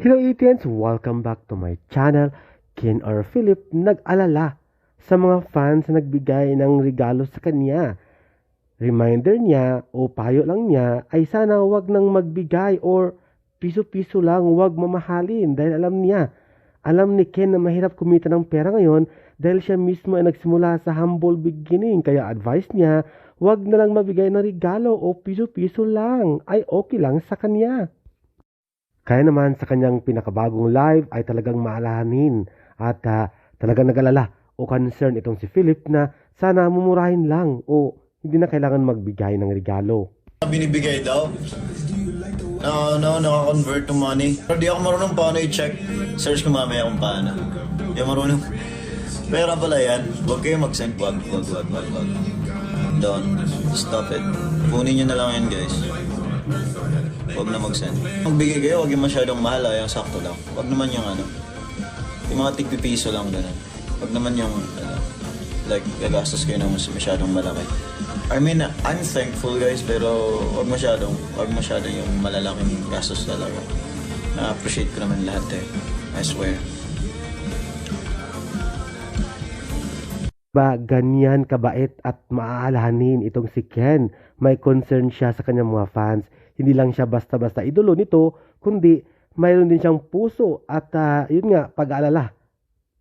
Hello Etians! Welcome back to my channel. Ken or Philip nag-alala sa mga fans na nagbigay ng regalo sa kanya. Reminder niya o payo lang niya ay sana wag nang magbigay or piso-piso lang wag mamahalin dahil alam niya. Alam ni Ken na mahirap kumita ng pera ngayon dahil siya mismo ay nagsimula sa humble beginning kaya advice niya wag na lang mabigay ng regalo o piso-piso lang ay okay lang sa kanya. Kaya naman sa kanyang pinakabagong live ay talagang maalahanin at ah, talagang nagalala o concern itong si Philip na sana mumurahin lang o hindi na kailangan magbigay ng regalo. binibigay daw. No, no, naka-convert to money. Pero di ako marunong paano i-check. Search ko mamaya kung paano. Di ako marunong. Pera pala yan. Huwag kayo mag-send. Wag, wag, wag, wag, wag. Don't. Stop it. Kunin nyo na lang yan, guys. Huwag na mag-send. Magbigay kayo, huwag yung masyadong mahal, ah, sakto lang. Huwag naman yung ano, yung mga tigpipiso lang ganun. Huwag naman yung, ano, like, gagastos kayo ng mas- masyadong malaki. I mean, I'm thankful guys, pero huwag masyadong, huwag masyadong yung malalaking gastos talaga. Na-appreciate ko naman lahat eh. I swear. Ba ganyan kabait at maaalahanin itong si Ken. May concern siya sa kanyang mga fans. Hindi lang siya basta-basta idolo nito, kundi mayroon din siyang puso at ah, yun nga, pag-aalala